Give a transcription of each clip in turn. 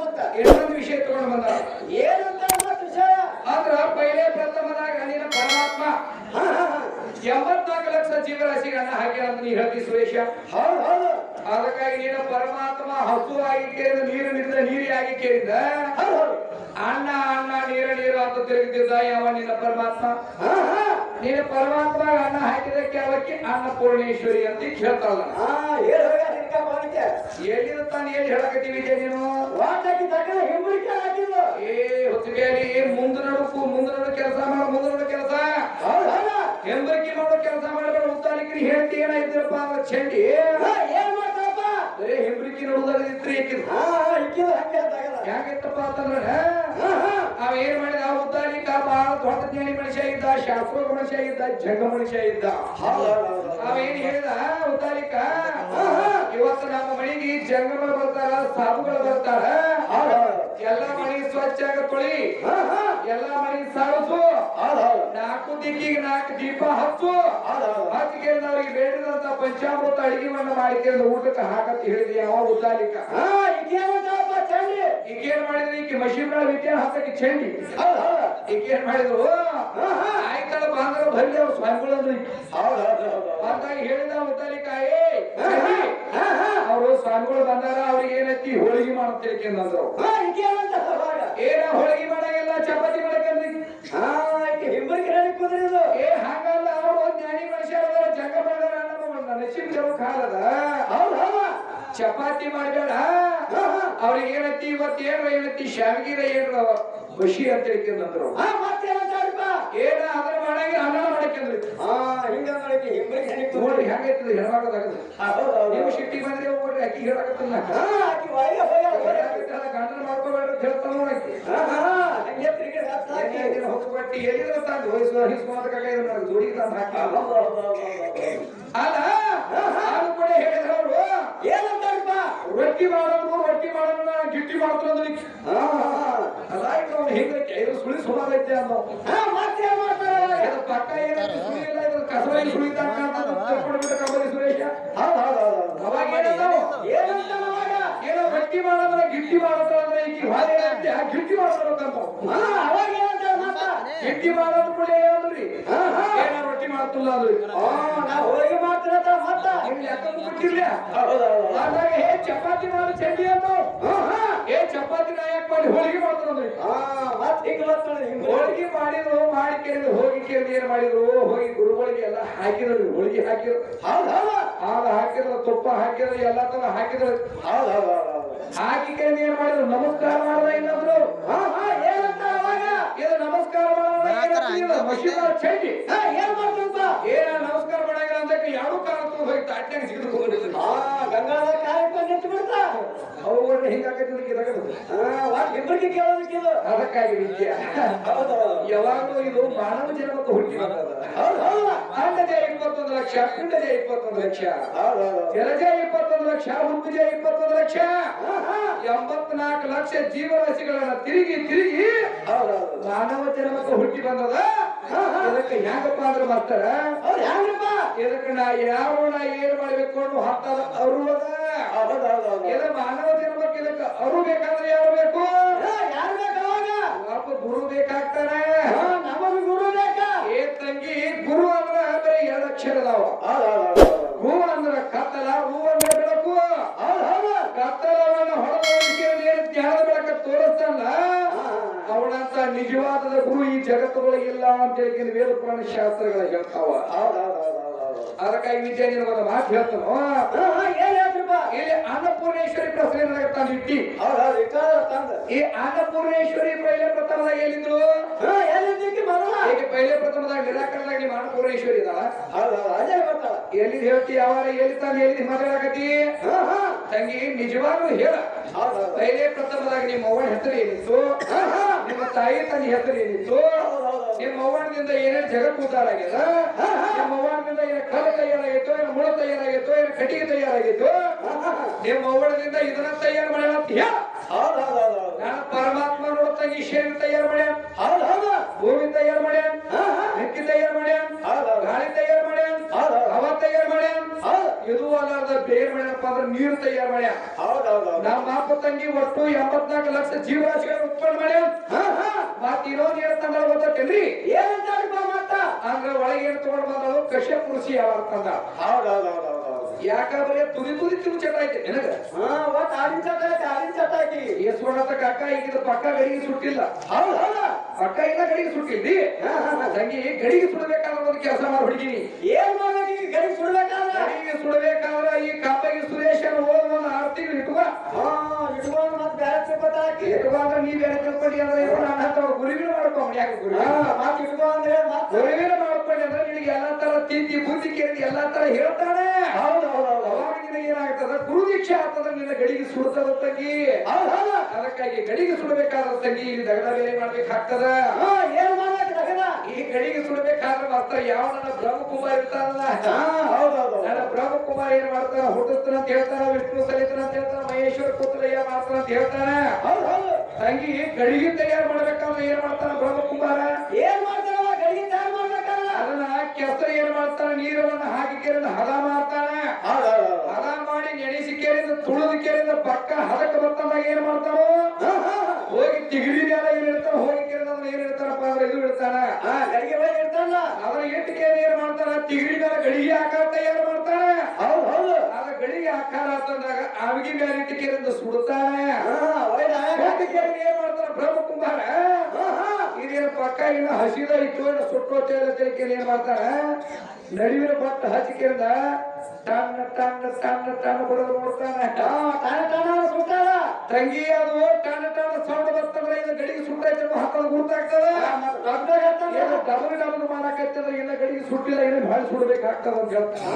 ಮತ್ತ ಇನ್ನೊಂದು ವಿಷಯ ತಗೊಂಡು ಬಂದ ಏನಂತ ಮತ್ತ ವಿಷಯ ಅಂದ್ರ ಪೈಲೆ ಪ್ರಥಮದಾಗ ನಿನ್ನ ಪರಮಾತ್ಮ. ಎಂಬತ್ನಾಲ್ಕು ಲಕ್ಷ ಜೀವರಾಶಿಗಳನ್ನ ಹಾಕ್ಯಾರ ನೀ ಹೇಳ್ತಿ ಸುರೇಶ? ಹೌದು ಹೌದು. ಅದಕ್ಕಾಗಿ ನೀನು ಪರಮಾತ್ಮ ಹಸುವಾಗಿ ಕೇಳಿದ ನೀರು ನಿಂತ ನೀರಿಯಾಗಿ ಕೇಳಿದ ಅಣ್ಣ ಅಣ್ಣ ನೀರ ನೀರು ಅಂತ ತಿರುಗುತ್ತಿದ್ದ ಯಾವ ನಿನ್ನ ಪರಮಾತ್ಮ? ನೀನು ಪರಮಾತ್ಮ ಅನ್ನ ಹಾಕಿದಕ್ಕೆ ಅವಕ್ಕೆ ಅನ್ನಪೂರ್ಣೇಶ್ವರಿ ಅಂತ ಕೇಳ್ತಾಳ ಹಾ ಹೇಳಿ ಎಲ್ಲಿರುತ್ತಾನೆ ಎಲ್ಲಿ ಹೇಳಕತ್ತೀವಿ ನೀನು. ವಾಟಕ್ಕೆ ತಕ್ಕ ಹಿಂಬರಿಕೆ ಆಗಿಲ್ಲ ಏ ಹೊತ್ತಿಗೆಯಲ್ಲಿ ಮುಂದ ನಡುಕು ಮುಂದ ನಡು ಕೆಲಸ ಮಾಡು ಮುಂದ ನಡು ಕೆಲಸ. ಹೆಂಬರಿಕೆ ಮಾಡೋ ಕೆಲಸ ಮಾಡಬೇಡ ಉತ್ತಾಲಿಕ್ರಿ ಹೇಳ್ತಿ ಏನಾಯ್ತಪ್ಪ ಅಂದ್ರೆ ಚಂಡಿ. ಬರೇ ಹೆಂಬರಿಕೆ ನೋಡುದಾಗ ಇತ್ರಿ ಯಾಕಿದ್ ಹಾ ಇಕ್ಕಿಲ್ಲ ಹಂಗೆ ತಗದ ಯಾಕಿತ್ತಪ್ಪ ಅಂತಂದ್ರೆ? ಹಾ ಹಾ. ಅವ ಏನ್ ಮಾಡಿದ? ಆ ಉದ್ದಾಲಿಕ ಬಹಳ ದೊಡ್ಡ ಜ್ಞಾನಿ ಮನುಷ್ಯ ಇದ್ದ ಶಾಶ್ವತ ಮನುಷ್ಯ ಇದ್ದ ಜಂಗ ಮನುಷ್ಯ ಇದ್ದ. ಅವೇನ್ ಹೇಳಿದ? ಉದ್ದಾಲಿಕ ಹಾ, ಹಾ. ಇವತ್ತು ನಮ್ಮ ಮನೆಗೆ ಜಂಗಮರು ಬರ್ತಾರ ಸಾಬುಗಳು ಬರ್ತಾರ. ಎಲ್ಲ ಮನೆ ಸ್ವಚ್ಛ ಆಗ ತೊಳಿ. ಹಾ ಹಾ. ಎಲ್ಲ ಮನೆ ಸಾರಿಸು ನಾಲ್ಕು ದಿಕ್ಕಿಗೆ ನಾಲ್ಕು ದೀಪ ಹಚ್ಚು. ಅವ್ರಿಗೆ ಬೇಡದಂತ ಪಂಚಾಮೃತ ಅಡಿಗೆವನ್ನ ಮಾಡಿಕೊಂಡು ಊಟಕ್ಕೆ ಹಾಕತ್ತಿ ಹೇಳಿದ್ರಿ ಯಾವ ಉದ್ದಾಲಿಕ ಈಗೇನ್ ಮಾಡಿದ್ರಿ? ಈಕೆ ಮಶೀನ್ಗಳ ವಿದ್ಯೆ ಹಾಕಿ ಚಂಡಿ. ಈಗೇನ್ ಮಾಡಿದ್ರು? ಆಯ್ತಲ್ಲ ಬಾಂಧವ ಬರ್ಲಿ ಅವ್ರು ಸ್ವಾಮಿಗಳಂದ್ರಿ ಅಂದಾಗ ಹೇಳಿದ ಉದ್ದಾಲಿಕಾಯಿ ಅವರು ಸ್ವಾಮಿಗಳು ಬಂದಾರ ಅವ್ರಿಗೆ ಏನೈತಿ ಹೋಳಿಗೆ ಮಾಡಂತ ತಿಳ್ಕೊಂಡ್ರು ಹಾ ಇಕ್ಕೇನಂತ ಅವಾಗ ಏನ ಹೋಳಿಗೆ ಚಪಾತಿ ಮಾಡಬೇಡ. ಅವ್ರಿಗೆ ಏನೈತಿ ಇವತ್ತು ಏನ್ರ ಏನೈತಿ ಶಾವಿಗಿರ ಏನ್ರ ಖುಷಿ ಅಂತ ಹೇಳ್ಕೊಂಡ್ರು ಏನ ಅದ್ರ ಮಾಡಂಗಿ ಅನ್ನ ಮಾಡಕ್ಕೆಂದ್ರಿ ನೋಡಿ ಹೌದು ನೀವು ಸಿಟ್ಟಿಗೆ ಬಂದ್ರೆ ಹೋಗ್ರಿ ಅಕ್ಕಿ ಹೇಳಕತ್ತಲ್ಲ. ಗಂಡನ ಮಾಡ್ಕೋಬೇಡ್ರಿ ಹೇಳ್ತಾನ ನೋಡಕ್ಕೆ ಹಾ ಹಾ ಹಂಗೆ ತಿರುಗಿ ಹತ್ತು ಹಾಕಿ ಎಲ್ಲಿದ್ರ ತಂದು ವಯಸ್ಸು ಹಿಸ್ಕೊಳದಕ್ಕಾಗ ಇದು ನನಗೆ ಜೋಡಿಗೆ ತಂದು ಹಾಕಿ. ಹೌದು ಹೌದು ಹೌದು ಹೌದು ಅಲ್ಲ. ನಾನು ಕೂಡ ಹೇಳಿದ್ರು ಅವರು. ಏನಂತಾರಪ್ಪ? ರೊಟ್ಟಿ ಮಾಡೋದು ರೊಟ್ಟಿ ಮಾಡೋದನ್ನ ಗಿಟ್ಟಿ ಮಾಡ್ತಾರೆ ಹಾ ಹಾ ಅಲ್ಲ ಈಗ ಅವ್ನು ಹಿಂಗೈತೆ ಇದು ಸುಳಿ ಸುಮಾರು ಐತೆ ಅನ್ನೋ ಹಾ ಮತ್ತೇನ್ ಮಾಡ್ತಾರ? ಇದು ಪಕ್ಕ ಏನೈತೆ ಸುಳಿ ಇಲ್ಲ ಇದು ಕಸವಾಗಿ ಸುಳಿತಾಕ ಅಂತ ತಿಳ್ಕೊಂಡ್ಬಿಟ್ಟು ಕಬರಿ ಸುರೇಶ. ಹೌದು ಅವಾಗ ಅವಾಗ ಏನೋ ರೊಟ್ಟಿ ಮಾಡೋದ್ರ ಗಿಟ್ಟಿ ಮಾಡೋದ್ರ ಅಂದ್ರೆ ಈಗ ಹೊಳೆ ಗಿಟ್ಟಿ ಮಾಡ್ತಾರ ಅವಾಗ ಏನಂತಾರ ಮತ್ತ ಗಿಟ್ಟಿ ಮಾಡೋದು ಕೂಡ ಏನಂದ್ರಿ ಹಾ ಹಾ. ಏನೋ ರೊಟ್ಟಿ ಮಾಡ್ತಿಲ್ಲ ಅಂದ್ರಿ ಆ ನಾ ಹೋಳಿಗೆ ಮಾಡ್ತೀನಂತ ಮತ್ತ ನಿಮ್ಗೆ ಲೆಕ್ಕ ಬಿಟ್ಟಿಲ್ಲ ಆದಾಗ ಹೇ ಚಪಾತಿ ಮಾಡು ಚಂಡಿ ಅಂತ ಏ ಚಪಾತಿ ನಾಯಕ್ ಮಾಡಿ ಹೋಳಿಗೆ ಮಾಡ್ತಾರಂದ್ರಿ? ಹಾ ಮತ್ ಹಿಂಗ ಬರ್ತಾಳೆ ಹಿಂಗ ಹೋಳಿಗೆ ಮಾಡಿದ್ರು ಮಾಡಿ ಕೇಳಿದ್ರು ಹೋಗಿ ಕೇಳಿದ್ರು ಏನ್ ಮಾಡಿದ್ರು? ಹೋಗಿ ಗುರುಗಳಿಗೆ ಎಲ್ಲ ಹಾಕಿದ್ರು ಹೋಳಿಗೆ ಹಾಕಿದ್ರು. ಹೌದು ಹೌದು. ಹಾಲು ಹಾಕಿದ್ರು ತುಪ್ಪ ಹಾಕಿದ್ರು ಎಲ್ಲ ತರ ಹಾಕಿದ್ರು. ಹೌದು ಹೌದು. ಹಾಕಿ ಕೇಳಿದ್ರು ಏನ್ ಮಾಡಿದ್ರು? ನಮಸ್ಕಾರ ಮಾಡ್ದ ಇನ್ನೊಬ್ರು. ಹಾ ಹಾ. ಇದು ನಮಸ್ಕಾರ ಚಂಡಿ ಏನ್ ಮಾಡ್ತಂತ ಏನ ನಮಸ್ಕಾರ ಮಾಡಂಗಿಲ್ಲ ಅಂತಕ್ಕೆ ಯಾರು ಕಾರಣ ಹೋಗಿ ತಾಟ್ನಾಗ ಸಿಗಿದು ಹೋಗಿದ್ರು ಹಾ ಗಂಗಾಧರ ಕಾರ್ಯಕ್ರಮ ನಿಂತು ಬಿಡ್ತಾ? ಅವು ಹಿಂಗಾಕೈತಿ ಇಬ್ಬರಿಗೆ ಕೇಳೋದಕ್ಕಿಲ್ಲ ಅದಕ್ಕಾಗಿ ವಿದ್ಯೆ ಯಾವಾಗಲೂ ಇದು ಮಾನವ ಜನ್ಮಕ್ಕೆ ಹುಟ್ಟಿ ಬಂದದ ಹೌದು ಹೌದು. ಅಂಡಜ ಇಪ್ಪತ್ತೊಂದು ಲಕ್ಷ ಪಿಂಡಜ ಇಪ್ಪತ್ತೊಂದು ಲಕ್ಷ. ಜಲಜ ಇಪ್ಪತ್ತೊಂದು ಲಕ್ಷ ಹುಟ್ಟುಜ ಇಪ್ಪತ್ತೊಂದು ಲಕ್ಷ. ಎಂಬತ್ನಾಲ್ಕು ಲಕ್ಷ ಜೀವರಾಶಿಗಳನ್ನ ತಿರುಗಿ ತಿರುಗಿ ಮಾನವ ಜನ್ಮಕ್ಕೆ ಹುಟ್ಟಿ ಬಂದದ? ಅದಕ್ಕೆ ಹೆಂಗಪ್ಪ ಅಂದ್ರೆ ಮಾಡ್ತಾರ ಹೌದು ಹೆಂಗ್ರಪ್ಪ ಇದಕ್ಕೆ ನಾ ಯಾವ ನಾ ಏನ್ ಮಾಡ್ಬೇಕು ಅನ್ನೋ ಹತ್ತದ ಅರು ಇದು ಮಾನವ ಜನ್ಮಕ್ಕೆ ಇದಕ್ಕೆ ಅರು ಬೇಕಾದ್ರೆ ಯಾರು ಬೇಕು? ಯಾರು ಬೇಕು ಅವಾಗ? ಗುರು ಬೇಕಾಗ್ತಾನೆ. ನಮಗ ಗುರು ಬೇಕಾ? ಏ ತಂಗಿ ಗುರು ಅಂದ್ರೆ ಅಂದ್ರೆ ಎರಡು ಅಕ್ಷರ ಅದಾವ ಹೌದು ಹೌದು ಹೂ ಅಂದ್ರ ಕತ್ತಲ ಹೂ ಅಂದ್ರೆ ಬೆಳಕು. ಕತ್ತಲವನ್ನ ಏನು ಜ್ಞಾನದ ಬೆಳಕ ತೋರಿಸ್ತಾನ? ಅವನಂತ ನಿಜವಾದ ಗುರು ಈ ಜಗತ್ತೊಳಗೆ ಇಲ್ಲ ಅಂತ ಹೇಳಿ ವೇದ ಪುರಾಣ ಶಾಸ್ತ್ರಗಳ ಹೇಳ್ತಾವ. ಅದಕ್ಕಾಗಿ ವಿದ್ಯೆ ನಿನಗೊಂದು ಮಾತು ಹೇಳ್ತಾನು? ಇಲ್ಲಿ ಅನ್ನಪೂರ್ಣೇಶ್ವರಿ ಪ್ರಶ್ನೆ ತಂದಿಟ್ಟಿ ಇಟ್ಟಿ. ತಂದ. ಈ ಅನ್ನಪೂರ್ಣೇಶ್ವರಿ ಪೈಲೆ ಪ್ರಥಮದಾಗ ಬರಲ್ಲ ಈಗ ಪೈಲೆ ಪ್ರಥಮದಾಗ ನಿರಾಕರಣದಾಗ ನಿಮ್ಮ ಅನ್ನಪೂರ್ಣೇಶ್ವರಿ ಇದಾಳ ಎಲ್ಲಿ ಹೇಳ್ತಿ ಯಾವಾಗ ಎಲ್ಲಿ ತಂದು ಎಲ್ಲಿ ಮಾತಾಡಕತ್ತಿ? ತಂಗಿ ನಿಜವಾಗ್ಲೂ ಹೇಳ. ಪೈಲೆ ಪ್ರಥಮದಾಗ ನಿಮ್ಮ ಅವ್ವನ ಹೆಸರು ಏನಿತ್ತು? ನಿಮ್ಮ ತಾಯಿ ತಂದೆ ಹೆಸರು ಏನಿತ್ತು? ನಿಮ್ಮ ಅವ್ವನದಿಂದ ಏನೇನು ಜಗತ್ತು ಉದ್ದಾರ ಆಗ್ಯದ ನಿಮ್ಮ ಅವ್ವನದಿಂದ ಏನ ಕಲ್ಲು ತಯಾರಾಗಿತ್ತು ಏನು ಮುಳ ತಯಾರಾಗಿತ್ತು ಏನು ಕಟ್ಟಿಗೆ ತಯಾರಾಗಿತ್ತು ನಿಮ್ಮ ಅವಳದಿಂದ ಇದನ್ನ ತಯಾರು ಮಾಡ್ಯಾಳ ಅಂತ ಹೇಳ. ಹೌದು ಹೌದು ಹೌದು ಹೌದು. ನಾನು ಪರಮಾತ್ಮ ನೋಡ್ತಂಗಿ ಶೇರ್ ತಯಾರು ಮಾಡ್ಯಾನ. ಹೌದು ಹೌದು. ಭೂಮಿ ತಯಾರು ಮಾಡ್ಯಾನ. ಮೆಕ್ಕಿ ತಯಾರು ಮಾಡ್ಯಾನ. ಹೌದು ಹೌದು. ಗಾಳಿ ತಯಾರು ಮಾಡ್ಯಾನ. ಹೌದು ಹೌದು. ಹವ ತಯಾರು ಮಾಡ್ಯಾನ. ಹೌದು. ಇದು ಅಲ್ಲಾರ್ದ ಬೇರೆ ಮಾಡ್ಯಪ್ಪ ಅಂದ್ರೆ ನೀರು ತಯಾರು ಮಾಡ್ಯ ಹೌದೌದು ನಮ್ಮ ಅಪ್ಪ ತಂಗಿ ಒಟ್ಟು ಎಂಬತ್ನಾಲ್ಕು ಲಕ್ಷ ಜೀವರಾಶಿಗಳನ್ನು ಉತ್ಪನ್ನ ಮಾಡ್ಯ ಹಾ ಹಾ. ಮತ್ ಇನ್ನೊಂದ್ ಹೇಳ್ತಾನ ಗೊತ್ತೇನ್ರಿ ಏನಂತಾರಪ್ಪ ಮತ್ತ ಅಂದ್ರೆ ಒಳಗೆ ಏನ್ ತಗೊಂಡ್ ಬಂದಳು? ಕಶ್ಯಪ್ ಋಷಿ ಯಾವ ಹೌದೌದೌದೌದು. ಯಾಕಂದ್ರೆ ತುದಿ ತುದಿ ತಿರು ಚಟ ಐತೆ ನಿನಗ? ಹಾ ಒಟ್ಟು ಆಡಿನ ಚಟ ಐತಿ ಆಡಿನ ಚಟ ಐತಿ ಕಕ್ಕ ಕಾಕ ಈಗ ಪಕ್ಕ ಗಡಿಗೆ ಸುಟ್ಟಿಲ್ಲ. ಹೌದು ಪಕ್ಕ ಇಲ್ಲ ಗಡಿಗೆ ಸುಟ್ಟಿದ್ದಿ. ತಂಗಿ ಗಡಿಗೆ ಸುಡಬೇಕಾದ್ರೆ ಒಂದು ಕೆಲಸ ಮಾಡಿ ಹುಡುಗಿನಿ ಏನ್ ಮಾಡ್ಬೇಕು ಗಡಿಗೆ ಗಡಿ ಸುಡ್ಬೇಕಾದ್ರೆ? ಗಡಿಗೆ ಸುಡಬೇಕಾದ್ರೆ ಈ ಕಾಪಗಿ ಇಟ್ಟುವ ಅಂದ್ರೆ ನೀವ್ ಯಾರು ತಿಳ್ಕೊಂಡಿ ಅಂದ್ರೆ ಇವ್ರು ನನ್ನ ಹತ್ರ ಗುರುವಿನ ಮಾಡ್ಕೊಂಡ್ ಯಾಕೆ ಗುರು? ಮತ್ತೆ ಇಟ್ಕೊ ಅಂದ್ರೆ ಗುರುವಿನ ಮಾಡ್ಕೊಂಡಿ ಅಂದ್ರೆ ನಿನಗೆ ಎಲ್ಲಾ ತರ ತಿಂತಿ ಬುದ್ಧಿ ಕೇಳಿ ಎಲ್ಲಾ ತರ ಹೇಳ್ತಾನೆ. ಹೌದು ಹೌದು ಹೌದು ಅವಾಗ ನಿನಗೆ ಏನಾಗ್ತದ? ಗುರು ದೀಕ್ಷೆ ಆಗ್ತದ ನಿನ್ನ ಗಡಿಗೆ ಸುಡ್ತದ ತಂಗಿ. ಹೌದು ಅದಕ್ಕಾಗಿ ಗಡಿಗೆ ಸುಡಬೇಕಾದ ತಂಗಿ ಇಲ್ಲಿ ದಗದ ಬೇರೆ ಮಾಡ್ಬೇಕಾಗ್ತದ. ಹಾ ಏನ್ ಈ ಗಡಿಗೆ ಸುಡಬೇಕಾದ್ರೆ ಮಾತ್ರ ಯಾವ ನನ್ನ ಬ್ರಹ್ಮಕುಮಾರ್ ಇರ್ತಾನಲ್ಲ? ಹಾ ಹೌದು ಹೌದು ನನ್ನ ಬ್ರಹ್ಮಕುಮಾರ್ ಏನ್ ಮಾಡ್ತಾನ? ಹುಟ್ಟಿಸ್ತಾನ ಅಂತ ಹೇಳ್ತಾನ ವಿಷ್ಣು ಸಲಿತನ ಅಂತ ಹೇಳ್ತಾನ ಮಹೇಶ್ವರ ಪುತ್ರಯ್ಯ ಮಾಡ್ತಾನ ಅಂತ ಹೇಳ್ತಾನ. ತಂಗಿ ಗಡಿಗೆ ತಯಾರು ಮಾಡ್ಬೇಕಂದ್ರೆ ಏನ್ ಮಾಡ್ತಾನ ಬ್ರಹ್ಮಕುಮಾರ? ಏನ್ ಮಾಡ್ತಾನ ಗಡಿಗೆ ತಯಾರು ಮಾಡ್ಬೇಕಲ್ಲ. ಅದನ್ನ ಕೆಸರು ಏನ್ ಮಾಡ್ತಾನ? ನೀರವನ್ನ ಹಾಕಿ ಕೇರಿಂದ ಹದ ಮಾಡ್ತಾನ. ಹೌದು ಮಾಡಿ ನೆನೆಸಿ ಕೇರಿಂದ ತುಳಿದು ಕೇರಿಂದ ಪಕ್ಕ ಹದಕ್ಕೆ ಬರ್ತಾನ ಏನ್ ಮಾಡ್ತಾನೋ ಹಾ ಹಾ ಹಾ. ಹೋಗಿ ತಿಗಡಿ ಮ್ಯಾಲ ಏನ್ ಇರ್ತಾನ ಹೋಗಿ ಕೇರಿಂದ ಅದನ್ನ ಏನ್ ಇರ್ತಾನಪ್ಪ ಅಂದ್ರೆ ಇದು ಇರ್ತಾನ ಹಾ ಗಡಿಗೆ ಹೋಗಿ ಇರ್ತಾನ ಅದನ್ನ ಇಟ್ಟಿಗೆ ಏನ್ ಮಾಡ್ತಾನ ತಿಗಡಿ ಮೇಲೆ ಗಡಿಗೆ ಆಕಾರ ತಯಾರು ಮಾಡ್ತಾನೆ ಹೌದು ಹೌದು. ಆಗ ಗಡಿಗೆ ಆಕಾರ ಅಂತಂದಾಗ ಆವಿಗೆ ಹಾ ಒಯ್ದ ಇಟ್ಟಿಗೆಯಿಂದ ಏನ್ ಮಾಡ್ತಾನ ಬ್ರಹ್ಮಕುಮಾರ ಹಾ ಹಾ. ಇದೇನು ಪಕ್ಕ ಇಲ್ಲ ಹಸಿದ ಇಟ್ಟು ಇನ್ನು ಸುಟ್ಟು ತೇಲಕ್ಕೆ ಏನ್ ಮಾಡ್ತಾರ? ನಡುವಿನ ಬಟ್ಟ ಹಚ್ಚಿಕೆಯಿಂದ ಟಣ್ಣ ಟಣ್ಣ ಟಣ್ಣ ಟಣ್ಣ ಬಡದು ನೋಡ್ತಾನೆ. ತಂಗಿ ಅದು ಟಣ್ಣ ಟಣ್ಣ ಸೌಂಡ್ ಬರ್ತಂದ್ರೆ ಇದು ಗಡಿಗೆ ಸುಟ್ಟೈತೆ ಹಾಕೋದು ಗುರ್ತಾಗ್ತದ? ಏನು ಡಬಲ್ ಡಬಲ್ ಮಾಡಕತ್ತಂದ್ರೆ ಇನ್ನ ಗಡಿಗೆ ಸುಟ್ಟಿಲ್ಲ ಇನ್ನು ಭಾಳ ಸುಡ್ಬೇಕಾಗ್ತದ ಅಂತ ಹೇಳ್ತಾರೆ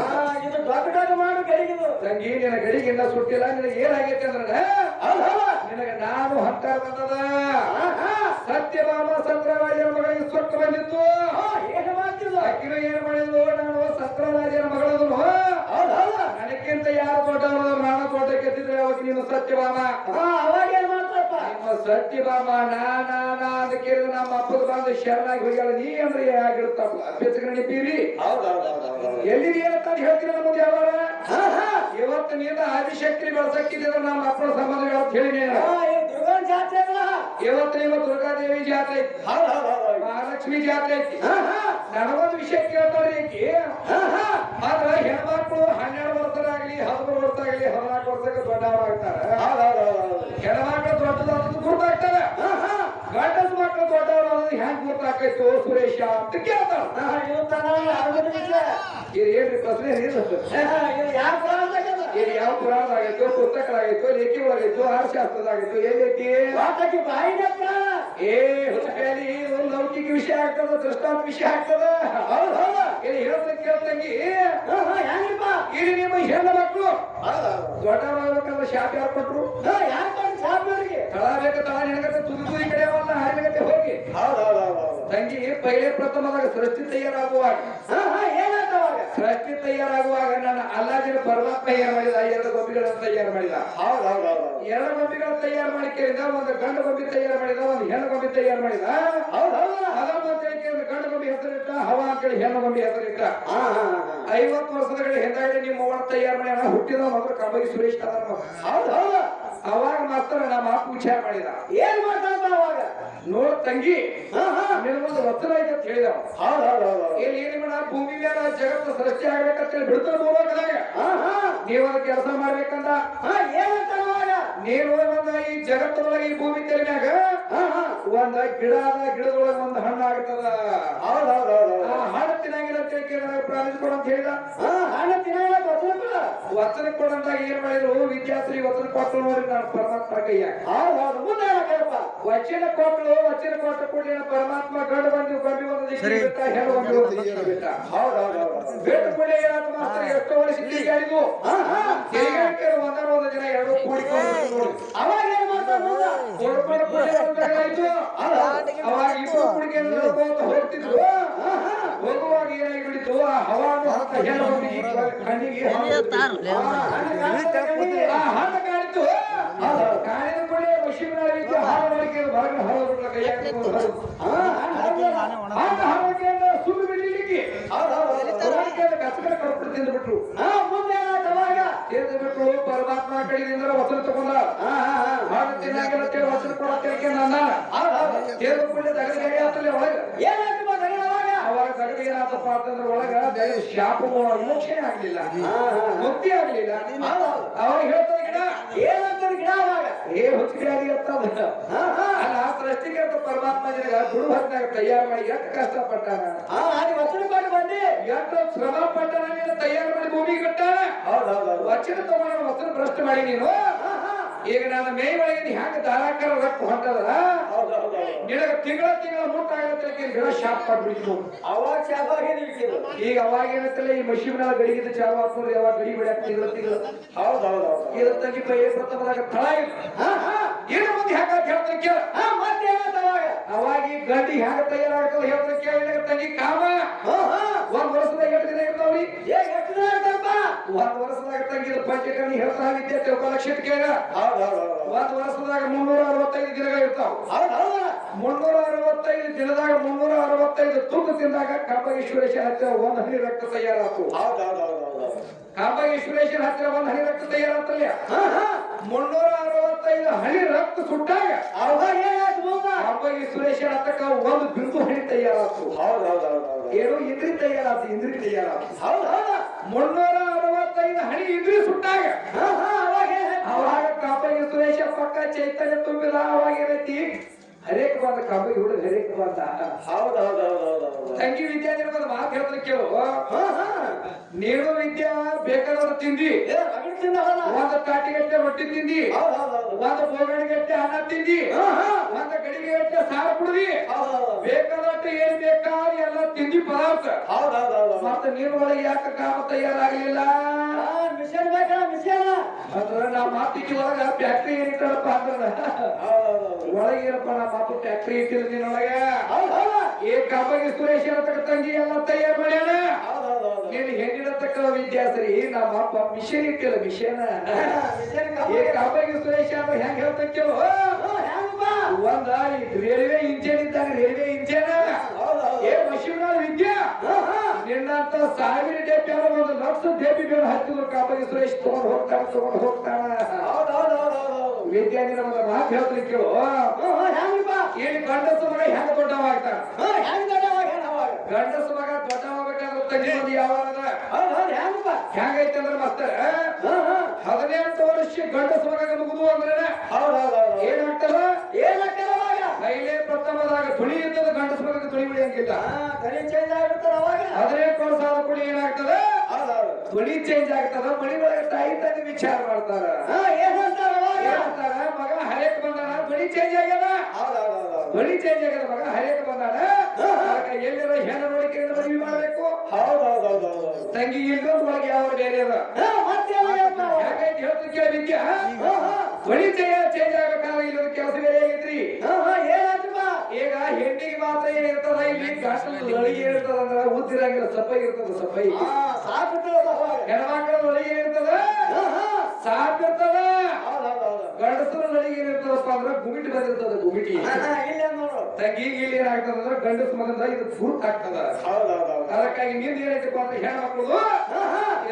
ಇದು ದೊಡ್ಡ ದೊಡ್ಡ ಮಾಡು ಗಡಿಗಿದು. ತಂಗಿ ನಿನ್ನ ಗಡಿಗೆ ಇನ್ನ ಸುಟ್ಟಿಲ್ಲ ನಿನಗೆ ಏನಾಗೈತೆ ಅಂದ್ರೆ ನಿನಗೆ ನಾನು ಹಂಕಾರ ಬಂದದ. ಸತ್ಯಭಾಮ ಸತ್ಯರಾಜನ ಮಗಳಿಗೆ ಸೊಟ್ಟು ಬಂದಿತ್ತು. ಏನು ಮಾಡ್ತಿದ್ವು ಅಕ್ಕಿನ ಏನು ಮಾಡಿದ್ಲು? ನಾನು ಸತ್ಯರಾಜನ ಮಗಳದನು ನನಕ್ಕಿಂತ ಯಾರು ದೊಡ್ಡವರು ಅವಾಗ ನೀನು ಸತ್ಯಭಾಮ ಹಾ ಅವಾಗ ಏನ್ ಮಾಡ್ತಾರಪ್ಪ ನಿಮ್ಮ ಸತ್ಯಭಾಮ ನಾ ನಾ ನಾ ಅಂತ ಕೇಳಿದ್ರೆ ನಮ್ಮ ಅಪ್ಪದ ಬಂದು ಶರಣಾಗಿ ಹೋಗ್ಯಾಳ. ನೀ ಅಂದ್ರೆ ಆಗಿರುತ್ತಪ್ಪ? ಬೆಚ್ಚಗ ನೆನಪೀರಿ. ಹೌದು ಹೌದು ಹೌದು ಹೌದು ಎಲ್ಲಿದೆ ಅಂತ ಹೇಳ್ತೀನಿ ನಮಗೆ ಯಾವಾಗ ಹಾ ಹಾ. ಇವತ್ತು ನೀನು ಆದಿಶಕ್ತಿ ಬಳಸಕ್ಕಿದ್ರೆ ನಮ್ಮ ಅಪ್ಪನ ಸಂಬಂಧ ಅಂತ ಹೇಳಿ ಇವತ್ತು ನಿಮ್ಮ ದುರ್ಗಾದೇವಿ ಜಾತ್ರೆ ಮಹಾಲಕ್ಷ್ಮಿ ಜಾತ್ರೆ ಐತಿ. ಹಾ ಹಾ. ನನಗೊಂದು ವಿಷಯ ಕೇಳ್ತಾರೆ ಈಕಿ. ಆದ್ರ ಹೆಣ್ಮಕ್ಳು ಹನ್ನೆರಡು ವರ್ಷದಾಗ್ಲಿ ಹದಿಮೂರು ವರ್ಷ ಆಗ್ಲಿ ಹದಿನಾಲ್ಕು ವರ್ಷಕ್ಕೆ ದೊಡ್ಡವರಾಗ್ತಾರೆ ಹೆಣ್ಮಕ್ಳು ದೊಡ್ಡದಾದ್ರು ಗುರ್ತಾಗ್ತಾರೆ ಗಂಡಸ ಮಕ್ಳು ದೊಡ್ಡವರು ಅನ್ನೋದು ಹೆಂಗ್ ಗುರುತಾಕೈತು ಸುರೇಶ ಅಂತ ಕೇಳ್ತಾರ ಇದು ಏನ್ರಿ ಪ್ರಶ್ನೆ ಇದು? ಯಾವ ಇದು ಯಾವ ಪುರಾಣದಾಗಿತ್ತು ಪುಸ್ತಕದಾಗಿತ್ತು ಲೇಖಿ ಒಳಗಿತ್ತು ಆರ್ಶಾಸ್ತ್ರದಾಗಿತ್ತು ಏನೈತಿ ಬಾಯಿನ ಏ ಹುಡುಕಲಿ ಒಂದು ಲೌಕಿಕ ವಿಷಯ ಆಗ್ತದ ದೃಷ್ಟಾಂತ ವಿಷಯ ಆಗ್ತದ? ಹೌದು ಹೇಳ್ತ ಕೇಳ್ತಂಗಿ ಹೆಂಗಪ್ಪ ಇಲ್ಲಿ ನಿಮ್ಮ ಹೆಣ್ಣು ಮಕ್ಕಳು. ದೊಡ್ಡ ಹೌದು. ದೊಡ್ಡವರಾಗಬೇಕಂದ್ರೆ ಶಾಪ್ ಯಾರು ಕೊಟ್ರು? ಬಂದು ಸಾಪ್ನವ್ರಿಗೆ ತಳ ಬೇಕು ತಳ ನಿನಗತ್ತೆ ತುದಿ ತುದಿ ಕಡೆ ಅವಲ್ಲ ಹಾರಿನಗತ್ತೆ ಹೋಗಿ. ಹೌದು ಹೌದು ತಂಗಿ ಪೈಲೆ ಪ್ರಥಮದಾಗ ಸೃಷ್ಟಿ ತಯಾರಾಗುವಾಗ. ಸೃಷ್ಟಿ ತಯಾರಾಗುವಾಗ ನನ್ನ ಅಲ್ಲಾಜಿನ ಪರಮಾತ್ಮ ತಯಾರು ಮಾಡಿದ ಎರಡು ಗೊಂಬಿಗಳನ್ನು ತಯಾರು ಮಾಡಿದ. ಹೌದು ಹೌದು ಹೌದು ಎರಡು ಗೊಂಬಿಗಳನ್ನು ತಯಾರು ಮಾಡಿ ಕೇಳಿದ ಒಂದು ಗಂಡು ಗೊಂಬಿ ತಯಾರು ಮಾಡಿದ ಒಂದು ಹೆಣ್ಣು ಗೊಂಬಿ ತಯಾರು ಮಾಡಿದ. ಹೌದು ಹೌದು ಅದನ್ನು ಅಂತ ಹೇಳಿ ಕೇಳಿದ ಗಂಡು ಗೊಂಬಿ ಹೆಸರಿಟ್ಟ ಹವ ಅಂತೇಳಿ ಹೆಣ್ಣು ಗೊಂಬಿ ಹೆಸರಿಟ್ಟ. ಐವತ್ತು ವರ್ಷದ ಹಿಂದಾಗಡೆ ನಿಮ್ಮ ತಯಾರು ಮಾಡ್ಯಾನ ಹುಟ್ಟಿದ ಮೊದಲು ಕಬಗಿ ಸುರೇಶ್. ಹೌದು ಹೌದು ಅವಾಗ ಮಾತ್ರ ನಮ್ಮ ಅಪ್ಪ ವಿಚಾರ ಮಾಡಿದ. ಏನ್ ಮಾತಾಡ್ದ ಅವಾಗ? ನೋಡ್ ತಂಗಿ ಹಾ ಹಾ. ನಿನಗೊಂದು ವಚನ ಐತೆ ಅಂತ ಹೇಳಿದ ಇಲ್ಲಿ ಏನ್ ಮಾಡ ಭೂಮಿ ಮೇಲೆ ಜಗತ್ತು ಸೃಷ್ಟಿ ಆಗ್ಬೇಕಂತ ಹೇಳಿ ಬಿಡ್ತಾರ ಮೂಲಕದಾಗ ನೀವು ಹಾ. ನೀವ್ ಅದ್ ಕೆಲಸ ಮಾಡ್ಬೇಕಂತ? ಅವಾಗ? ನೀನು ಒಂದ ಈ ಜಗತ್ತೊಳಗೆ ಈ ಭೂಮಿ ತೆರಿಮ್ಯಾಗ ಒಂದ ಗಿಡ ಅದ ಗಿಡದೊಳಗೆ ಒಂದ್ ಹಣ್ಣು ಆಗ್ತದ. ಹಣ್ಣು ತಿನ್ನಂಗಿಲ್ಲ ಅಂತ ಹೇಳಿ ಕೇಳಿದಾಗ ಅಂತ ಹೇಳಿದ. ಹಣ್ಣು ತಿನ್ನಲ್ಲ ಗೊತ್ತಿಲ್ಲ ವಚನ ಕೊಡಂದಾಗ ಏನ್ ಮಾಡಿದ್ರು ವಿದ್ಯಾರ್ಥಿ ವಚನ ಕೊಟ್ಟರು ನೋಡಿ ನಾನು ಪರಮಾತ್ಮ ಕೈಯಾಗ. ವಚನ ಕೊಟ್ಟರು ವಚನ ಕೊಟ್ಟ ಕೂಡಲೇ ಪರಮಾತ್ಮ ಗಂಡು ಬಂದು ಬಂದು ಒಂದು ಬಿಟ್ಟ ಹೆಣ್ಣು ಒಂದು ಬಿಟ್ಟ. ಬೇಟ ಕೂಡಲೇ ಮಾತ್ರ ಎಷ್ಟೋ ವರ್ಷ ತಿರುಗಾಡಿದ್ವು ಹಾ ಒಂದರ ಒಂದು ದಿನ ಎರಡು ಕೂಡಿಕೊಂಡು ನೋಡಿ. ಅವಾಗ ಏನ್ ಮಾಡ್ತಾರ ಅವಾಗ ಇಬ್ಬರು ಕುಡಿಕೆ ನಡ್ಕೋತ ಹೋಗ್ತಿದ್ರು. ಹೋಗುವಾಗ ಏನಾಗಿ ಬಿಡಿತು ಆ ಹವಾನು ಹತ್ತ ಹೆಣ್ಣು ಗೊಂಬಿಗೆ ಕಣ್ಣಿಗೆ ಹಣ್ಣು ಕಾಣಿತು ಕಾಣಿದ ಕೂಡಲೇ ಹಾಲು ಮಾಡಿಕೆ ಹೊರಗೆ ಬಿಟ್ಲ ಕೈಯಾಗ ಸುಳ್ಳು ಬಿಡ್ಲಿಕ್ಕೆ ಕಸಕಡೆ ತಿಂದ್ಬಿಟ್ರು. ಹಾ ಮುಂದೆ ಅವಾಗ ಕೇಳಿದ ಬಿಟ್ಟು ಪರಮಾತ್ಮ ಕಡೆಯಿಂದ ವಚನ ತಗೊಂಡ. ಹಾ ಹಾ ಹಾ ಕೊಡಕ್ಕೆ ನನ್ನ. ಆತಲ್ಲಿ ಒಳಗ. ಏನಾಯ್ತು? ಮಗ ಅವಾಗ ದಗದ ಏನಾತಪ್ಪ ಒಳಗ ಶಾಪ ಮೋಕ್ಷಣೆ ಆಗ್ಲಿಲ್ಲ. ಮುಕ್ತಿ ಆಗ್ಲಿಲ್ಲ. ಅವಾಗ ಹೇಳ್ತಾರೆ ಗಿಡ ಏನಾಯ್ತು ಗಿಡ ಅವಾಗ? ಏ ಅಂತ ಹಾ ಹಾ. ಅಲ್ಲ ಸೃಷ್ಟಿಗೆ ಅಂತ ಪರಮಾತ್ಮ ನಿನಗ ಗುರು ಹೊತ್ತಾಗ ತಯಾರು ಮಾಡಿ ಎಷ್ಟು ಕಷ್ಟಪಟ್ಟಾನ? ವಚನ ಮಾಡಿ ಬಂದಿ ಎಷ್ಟು ಶ್ರಮ ಪಟ್ಟಾನ ನೀನು ತಯಾರು ಮಾಡಿ ಭೂಮಿ ಕಟ್ಟಾನ? ವಚನ ತಗೊಂಡ ವಚನ ಭ್ರಷ್ಟ ಮಾಡಿ ನೀನು? ಈಗ ನನ್ನ ಮೇ ಒಳಗಿನ ಹ್ಯಾಂಗ ಧಾರಾಕಾರ ರೊಕ್ಕ ಹೊಂಟದ ನಿನಗ ತಿಂಗಳ ತಿಂಗಳ ಮುಟ್ಟಾಗತ್ತೆ ಗಿಡ ಶಾಪ್ ಆಗ್ಬಿಡ್ತು. ಅವಾಗ ಶಾಪ್ ಈಗ ಅವಾಗ ಏನತ್ತಲ್ಲ ಈ ಮಷೀನ್ ಗಡಿಗಿದ ಚಾಲು ಆಗ್ತದೆ ಯಾವಾಗ ಗಡಿ ಬಿಡಕ್ ತಿಂಗಳ ತಿಂಗಳ. ಹೌದ್ ತಂಗಿ ಪೈ ಪ್ರಥಮದಾಗ ತಳ ಹಾ ಹಾ. ಏನು ಮುಂದೆ ಹ್ಯಾಂಗ ಹೇಳ್ತಾರೆ ಕೇಳ. ಹಾ ಮತ್ತೆ ಅವಾಗ. ಅವಾಗ ಈ ಗಂಡಿ ಹ್ಯಾಂಗ ತಯಾರಾಗ್ತದೆ ಹೇಳ್ತಾರೆ ಕೇಳ ತಂಗಿ ಕಾಮ. ಹಾ ಹಾ. ಒಂದ್ ವರ್ಷದಾಗ ಹೇಳ್ತೀನಿ ದಿನ ಇರ್ತಾವ್ರಿ ಆಯ್ತಪ್ಪ ಒಂದ್ ವರ್ಷದಾಗ ತಂಗಿದ ಪಂಚಕರ್ಣಿ ಹೇಳ್ತಾ ವಿದ್ಯೆ ತಿಳ್ಕೊಳಕ್ ಕೇಳ ಒಂದ್ ವರ್ಷದಾಗ ಮುನ್ನೂರ ಅರವತ್ತೈದು ದಿನಗಳು ಇರ್ತಾವ. ಮುನ್ನೂರ ಅರವತ್ತೈದು ದಿನದಾಗ ಮುನ್ನೂರ ಅರವತ್ತೈದು ತೂಕ ತಿಂದಾಗ ಕಾಂಬಗೇಶ್ವರೇಶ್ವರ ಹತ್ತಿರ ಒಂದ್ ಹನಿ ರಕ್ತ ತಯಾರಾತು. ಕಾಪಗೇಶ್ವರೇಶ್ವರ ಹತ್ತಿರ ಒಂದ್ ಹನಿ ರಕ್ತ ಹಾ ಮುನ್ನೂರ ಅರವತ್ತೈದು ಹನಿ ರಕ್ತ ಸುಟ್ಟಾಗ ಕಾಪಗೇಶ್ವರೇಶ್ವರ ಹತ್ತಕ್ಕ ಒಂದು ಬಿಂದು ಹನಿ ತಯಾರಾತು. ಏನು ಇಂದ್ರಿ ತಯಾರಾತು ಇಂದ್ರಿ ತಯಾರಾತು. ಮುನ್ನೂರ ಅರವತ್ತೈದು ಹಣಿ ಇದ್ರಿ ಸುಟ್ಟಾಗ. ಅವಾಗ. ಕಾಂಬಗೆ ಸುರೇಶ ಪಕ್ಕ ಚೈತನ್ಯ ತುಂಬಿದ ಅವಾಗ ಏನೈತಿ? ಹರೇಕ್ ಬಂದ ಕಾಂಬಗೆ ಹುಡುಗ ಹರೇಕ್ ಬಂದ ತಂಗಿ ವಿದ್ಯಾರ್ಥಿ ಒಂದು ಮಾತು ಹೇಳಿದ್ರೆ ಕೇಳು. ಹಾ ಹಾ. ನೀನು ವಿದ್ಯಾ ಬೇಕಾದವ್ರು ತಿಂದಿ. ಒಂದು ತಾಟಿಗಟ್ಟೆ ರೊಟ್ಟಿ ತಿಂದಿ. ಒಂದು ಬೋಗಣಿಗಟ್ಟೆ ಅನ್ನ ತಿಂದಿ. ಹಾ ಹಾ. ಒಂದು ಗಡಿಗೆಗಟ್ಟೆ ಸಾರು ಕುಡ್ದಿ. ಬೇಕಾದಷ್ಟು ಏನ್ ಬೇಕಾದ ಎಲ್ಲ ತಿಂದಿ ಪದಾರ್ಥ. ಮತ್ತೆ ನೀನು ಒಳಗೆ ಯಾಕೆ ಕಾಮ ತಯಾರಾಗಲಿಲ್ಲ? ಮಿಷನ್ ಬೇಕಲ್ಲ ಮಿಷನ್ ಅಂದ್ರೆ ನಾ ಮಾತಿಗೆ ಒಳಗ ಫ್ಯಾಕ್ಟ್ರಿ ಏನಿಟ್ಟಪ್ಪ ಅಂದ್ರೆ ಒಳಗಿರಪ್ಪ ನಾ ಮಾತು ಫ್ಯಾಕ್ಟ್ರಿ ಇಟ್ಟಿಲ್ಲ ನಿನ್ನೊಳಗೆ ಏ ಕಾಪಾಗಿ ಸುರೇಶ್ ಇರತಕ್ಕ ತಂಗಿ ಎಲ್ಲ ತಯಾರು ಮಾಡ್ಯಾನ. ನೀನು ಹೆಣ್ಣಿನ ತಕ್ಕ ವಿದ್ಯಾಸರಿ ನಮ್ಮ ಅಪ್ಪ ಮಿಷನ್ ಇಟ್ಟಿಲ್ಲ ಮಿಷನ್ ಏ ಕಾಪಾಗಿ ಸುರೇಶ್ ಅಂತ ಹೆಂಗ್ ಹೇಳ್ತ ಒಂದ್ ರೈಲ್ವೆ ಇಂಜಿನ್ ಇದ್ದಾಗ ರೈಲ್ವೆ ಇಂಜಿನ್ ಹೌದ್ ಹೌದು ಏ ಮಷೀನ್ ವಿದ್ಯಾ ಹಾ ಹಾ ನಿನ್ನಂತ ಸಾವಿರ ಡೇಪಿ ಒಂದು ಲಕ್ಷ ಡೇಪಿ ಬೇರೆ ಹತ್ತಿದ್ರು ಕಾಂಬಗೆ ಸುರೇಶ್ ತಗೊಂಡು ಹೋಗ್ತಾನ ತಗೊಂಡು ಹೋಗ್ತಾನ. ವಿದ್ಯಾ ನಿನ್ನ ಒಂದು ಮಾತು ಹೇಳ್ತೀನಿ ಕೇಳು. ಏನು ಗಂಡಸ ಮಗ ಹೆಂಗ ದೊಡ್ಡವಾಗ್ತಾನ? ಗಂಡಸ ಮಗ ದೊಡ್ಡವಾಗಬೇಕಾದ್ರೆ ಯಾವಾಗ ಹೆಂಗೈತೆ ಅಂದ್ರೆ ಮಾಸ್ತರ ಹದಿನೆಂಟು ವರ್ಷ ಗಂಡಸ ಮಗ ಮುಗಿದು ಅಂದ್ರೆ ಏನಾಗ್ತಾರ ಹೌದ್ ಕೈಲೇ ಪ್ರಥಮದಾಗ ತುಳಿ ಇದ್ದದ ಗಂಡಸ್ಬೇಕು ತುಳಿ ಬಿಡಿಯಂಗಿಲ್ಲ ತಳಿ ಚೇಂಜ್ ಆಗಿರ್ತದ ಅವಾಗ. ಹದಿನೆಂಟು ವರ್ಷ ಆದ ಕೂಡ ಏನಾಗ್ತದ? ತುಳಿ ಚೇಂಜ್ ಆಗ್ತದ ಮಳಿ ಒಳಗೆ ತಾಯಿ ತಂದೆ ವಿಚಾರ ಮಾಡ್ತಾರ. ಹಾ ಏನ್ ಅಂತಾರ ಅವಾಗ? ಹೇಳ್ತಾರ ಮಗ ಹರೇಕ್ ಬಂದಾನ ತುಳಿ ಚೇಂಜ್ ಆಗ್ಯದ? ತುಳಿ ಚೇಂಜ್ ಆಗ್ಯದ ಮಗ ಹರೇಕ್ ಬಂದಾನ? ಎಲ್ಲಿರ ಹೆಣ ಹೆಣ್ಣು ನೋಡಿಕೆಯಿಂದ ಮದುವೆ ಮಾಡ್ಬೇಕು? ಹೌದ್ ಹೌದ್ ಹೌದ್ ತಂಗಿ ಇನ್ನೊಂದು ಒಳಗೆ ಯಾವ ಬೇರೆ ಅದ ಹಾ ಮತ್ತೆ ಏನಾಗ್ತದ ಅವಾಗ? ಯಾಕೈತಿ ಹೇಳ್ತೀನಿ ಕೇಳಿ ವಿದ್ಯಾ ಹಾ ಹಾ ಚೇಂಜ್ ಆಗ್ಬೇಕಾದ್ರೆ ಇಲ್ಲದ ಕೆಲಸ ಬೇರೆ ಆಗೈತ್ರಿ ಹಾ ಹಾ ಏನಾಯ್ತಪ್ಪ ಈಗ ಹೆಣ್ಣಿಗೆ ಮಾತ್ರ ಏನಿರ್ತದ ಇಲ್ಲಿ ಗಂಡನ ಒಳಗೆ ಏನಿರ್ತದ ಅಂದ್ರ ಉದ್ದಿರಂಗಿಲ್ಲ ಸಪ್ಪೈ ಇರ್ತದ ಸಫೈ ಹಾ ಸಾಕಿರ್ತದ ಹೆಣ್ಮಕ್ಳ ಒಳಗೆ ಏನಿರ್ತದ ಹಾ ಹಾ ಸಾಪ್ ಇರ್ತದ ಹೌದ್ ಹೌದ್ ಹೌದು ಗಂಡಸರ ಒಳಗೆ ಏನಿರ್ತದಪ್ಪ ಅಂದ್ರ ಗುಮಿಟಿ ಬಂದಿರ್ತದ ಗುಮಿಟಿ ತಂಗಿ ಇಲ್ಲಿ ಏನಾಗ್ತದ ಅಂದ್ರೆ ಗಂಡಸ ಮಗಂದ ಇದು ಫುರ್ಕ್ ಆಗ್ತದ. ಅದಕ್ಕಾಗಿ ನಿಂದ ಏನೈತಪ್ಪ ಅಂತ ಹೆಣ್ಮಕ್ಳು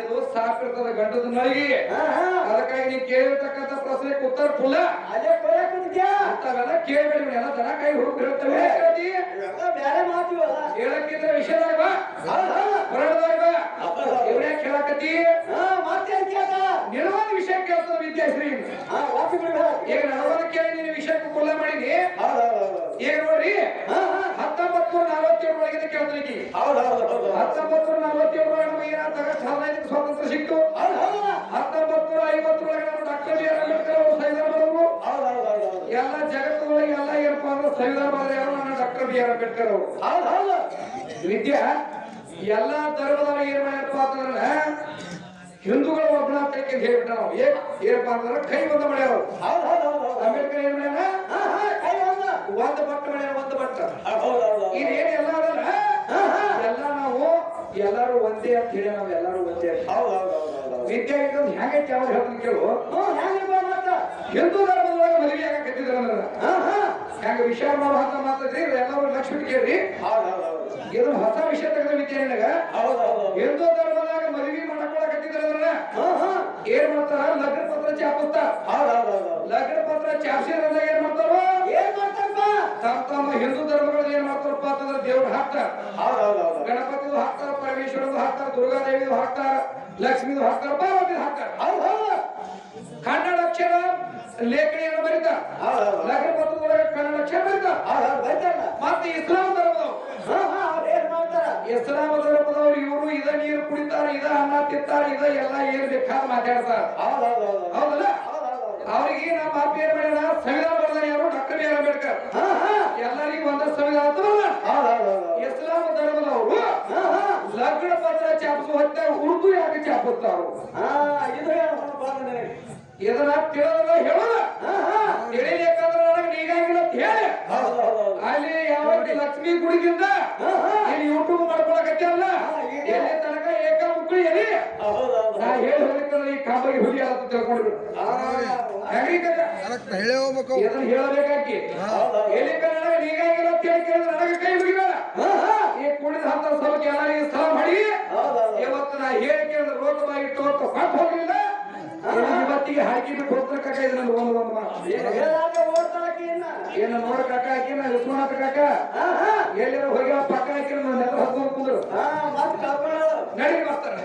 ಇದು ಸಾಕಿರ್ತದ ಗಂಡದ ನಳಿಗೆ ಹಾ ಹಾ. ಅದಕ್ಕಾಗಿ ನೀವು ಕೇಳಿರ್ತಕ್ಕಂಥ ಪ್ರಶ್ನೆಗೆ ಉತ್ತರ ಫುಲ್ಲ ಅಂತಾವೆಲ್ಲ ಕೇಳ್ಬೇಡಿ ಎಲ್ಲ ದನ ಕೈ ಹುಡುಕ್ ಹೇಳ್ತವೆ ಹೇಳಕ್ಕಿದ್ರೆ ಬಾ ಇವನೇ ಕೇಳಕತ್ತಿ ಹಾ ಮತ್ತೇನ್ ಕೇಳ್ದ ನಿನಗೊಂದು ವಿಷಯ ಕೇಳ್ತದ ವಿದ್ಯಾಶ್ರೀ ಹಾ ವಾಪಿ ಬಿಡು ಈಗ ನನಗೊಂದು ಕೇಳಿ ನೀನು ವಿಷಯಕ್ಕೆ ಕುಲ್ಲ ಮಾಡೀನಿ ಹೌದ್ ಹೌದ್ ಹೌದು ಈಗ ನೋಡ್ರಿ ಹಾ ಹಾ ಹತ್ತೊಂಬತ್ತು ನಲವತ್ತೇಳು ಒಳಗಿನ ಕೇಳ್ತೀನಿ ಹೌದ್ ಹೌದ್ ಹೌದು ಹತ್ತೊಂಬತ್ತು ನಲವತ್ತೇಳು ಒಳಗೆ ನಮಗೆ ಏನಾದಾಗ ಹದಿನೈದು ಸ್ವಾತಂತ್ರ್ಯ ಸಿಕ್ತು ಹೌದ್ ಹೌದ್ ಹತ್ತೊಂಬತ್ತು ಐವತ್ತರೊಳಗೆ ನಾವು ಡಾಕ್ಟರ್ ಬಿ ಆರ್ ಅಂಬೇಡ್ಕರ್ ಅವರು ಸಂವಿಧಾನ ಬರೋರು ಹೌದ್ ಹೌದ್ ಹೌದು ಹೌದು ಎಲ್ಲ ಜಗತ್ತೊಳಗೆ ಎಲ್ಲ ಏನಪ್ಪಾ ಅಂದ್ರೆ ಸಂವಿಧಾನ ಬರೆದ ಯಾರು ನನ್ನ ಡಾಕ್ಟರ್ ಬಿ ಆರ್ ಅಂಬೇಡ್ಕರ್ ಅವರು. ವಿದ್ಯೆ ಎಲ್ಲಾ ಧರ್ಮದವ್ರು ಏನ್ ಮಾಡ್ಯಪ್ಪ ಅಂತಂದ್ರೆ ಹಿಂದೂಗಳು ಒಬ್ಬನ ಕೈಗೆ ಹೇಳ್ಬಿಟ್ಟ ನಾವು ಏನ್ ಏನಪ್ಪ ಅಂತಂದ್ರೆ ಕೈ ಬಂದ ಮಾಡ್ಯಾರ ಅಂಬೇಡ್ಕರ್ ಏನ್ ಮಾಡ್ಯಾರ ಹಾ ಹಾ ಒಂದು ಬಟ್ಟ ಮಾಡ್ಯಾರ ಒಂದ್ ಬಟ್ಟ ಇದೇನ್ ಎಲ್ಲ ಅದಲ್ಲ? ಎಲ್ಲ ನಾವು ಎಲ್ಲಾರು ಒಂದೇ ಅಂತ ಹೇಳಿ ನಾವು ಎಲ್ಲಾರು ಒಂದೇ ವಿದ್ಯಾ ಇದೊಂದು ಹೆಂಗೈತಿ ಅವ್ರು ಹೇಳ್ತೀನಿ ಕೇಳು. ಹಿಂದೂ ಧರ್ಮದೊಳಗೆ ಮದುವೆ ಆಗಕತ್ತಿದ್ರು ಅಂದ್ರೆ. ಹಾ ಹಾ. ಹೆಂಗ ವಿಷಯ ಮಾಡೋ ಅಂತ ಮಾತಾಡ್ರಿ ಎಲ್ಲರೂ ಲಕ್ಷ್ಮಿ ಕೇಳ್ರಿ. ಹೌದು ಇದು ಹೊಸ ವಿಷಯ ತೆಗೆದ ವಿಚಾರ ನಿನಗ ಹೌದ್ ಧರ್ಮದಾಗ ಮದುವೆ ಹಾ ಹಾ. ಏನ್ ಮಾಡ್ತಾರ? ಲಗ್ನ ಪತ್ರ ಚಾಪಿಸ್ತಾರ. ಲಗ್ನ ಪತ್ರ ಚಾಪಿಸಿದ್ರಲ್ಲ ಏನ್ ಮಾಡ್ತಾರ? ಏನ್ ಮಾಡ್ತಾರಪ್ಪ? ತಮ್ಮ ತಮ್ಮ ಹಿಂದೂ ಧರ್ಮಗಳು ಏನ್ ಮಾಡ್ತಾರಪ್ಪ ಅಂತಂದ್ರೆ ದೇವ್ರ ಹಾಕ್ತಾರ. ಗಣಪತಿದು ಹಾಕ್ತಾರ ಪರಮೇಶ್ವರದು ಹಾಕ್ತಾರ ದುರ್ಗಾದೇವಿದು ಹಾಕ್ತಾರ ಲಕ್ಷ್ಮಿದು ಹಾಕ್ತಾರ ಪಾರ್ವತಿ ಹಾಕ್ತಾರ. ಕನ್ನಡ ಅಕ್ಷರ ಲೇಖನಿಯನ್ನು ಬರೀತಾರ ಲೇಖನ ಪತ್ರದೊಳಗೆ ಕನ್ನಡ ಅಕ್ಷರ ಬರೀತ. ಮತ್ತೆ ಇಸ್ಲಾಂ ಧರ್ಮದವ್ರು. ಇಸ್ಲಾಂ ಧರ್ಮದವ್ರು ಇವರು ಇದ ನೀರು ಕುಡಿತಾರ ಇದ ಅನ್ನ ತಿಂತಾರ ಇದ ಎಲ್ಲ ಏನ್ ಬೇಕಾದ್ ಮಾತಾಡ್ತಾರ. ಹೌದ್ ಹೌದ್ ಹೌದ್. ಹೌದ್. ಹೌದಲ್ಲ? ಹೌದ್ ಹೌದ್ ಹೌದ್. ಅವ್ರಿಗೆ ನಮ್ಮ ಅಪ್ಪ ಏನ್ ಮಾಡ್ಯಾರ? ಸಂವಿಧಾನ ಬರ್ದಾರ ಯಾರು? Doctor B R Ambedkar. ಎಲ್ಲರಿಗೂ ಒಂದ ಸಂವಿಧಾನ. ಇಸ್ಲಾಂ ಧರ್ಮದವರು ಲಗ್ನ ಪತ್ರ ಚಾಪಿಸುವ ಹೊತ್ತೆ ಉರ್ದು ಯಾಕೆ ಚಾಪುತ್ತಾರು ಹಾ ಇದು ನಿನಗೆ. ಇದನ್ನ ತಿಳಿದ ಹೇಳೋದ ಹಾ ಹಾ ತಿಳಿಬೇಕಂದ್ರೆ ನನಗೆ ನೀಗಾಗಿಲ್ಲ ಅಂತ ಹೇಳಿ. ಹೌದ್ ಹೌದ್ ಹೌದ್. ಅಲ್ಲಿ ಯಾವ ಲಕ್ಷ್ಮಿ ಗುಡಿಗಿಂದ ಹಾ ಹಾ ಇಲ್ಲಿ ಯೂಟ್ಯೂಬ್ ಮಾಡ್ಕೊಳಕತ್ತಲ್ಲ ಎಲ್ಲಿ ತನಕ ಏಕ ಮುಕ್ಕಳಿ ಎಲ್ಲಿ? ನಾ. ಹೇಳಿ ಹೋಗ್ಲಿಕ್ಕಂದ್ರೆ ಈ ಕಾಂಬಗೆ ಹುಲಿ ಅಂತ ತಿಳ್ಕೊಂಡ್ರು. ಇದನ್ನ ಹೇಳಬೇಕಾಕಿ. ಹೌದ್ ಹೌದ್. ಎಲ್ಲಿ ಕನ್ನಡ ನೀಗಾಗಿಲ್ಲ ಅಂತ ಹೇಳಿ ಕೇಳಿದ್ರೆ ನನಗೆ ಕೈ ಮುಗಿಬೇಡ. ಹಾ ಹಾ. ಈ ಕುಡಿದ ಹಂತ ಸ್ವಲ್ಪ ಎಲ್ಲರಿಗೆ ಸ್ಥಳ ಮಾಡಿ. ಇವತ್ತು ನಾ ಹೇಳಿ ಕೇಳಿದ್ರೆ ರೋಗವಾಗಿ ಅಂತ ಕೊಟ್ಟು ಹೋಗ್ಲಿಲ್ಲ. ಇನ್ನು ಆಕಿನ ಗೋತ್ರ ಕಾಕ ಇದು ನಂದು ಒಂದು ಒಂದು ಮಾತು. ಏನು ನೋಡ ಕಾಕ ಆಕಿನ ವಿಶ್ವನಾಥ ಕಾಕ. ಎಲ್ಲಿರೋ ಹೋಗ್ಯಾವ ಪಕ್ಕ ಆಕಿನ ನೆಲ ಹತ್ಕೊಂಡು ಕುಂದ್ರು. ನಡಿ ಬರ್ತಾರೆ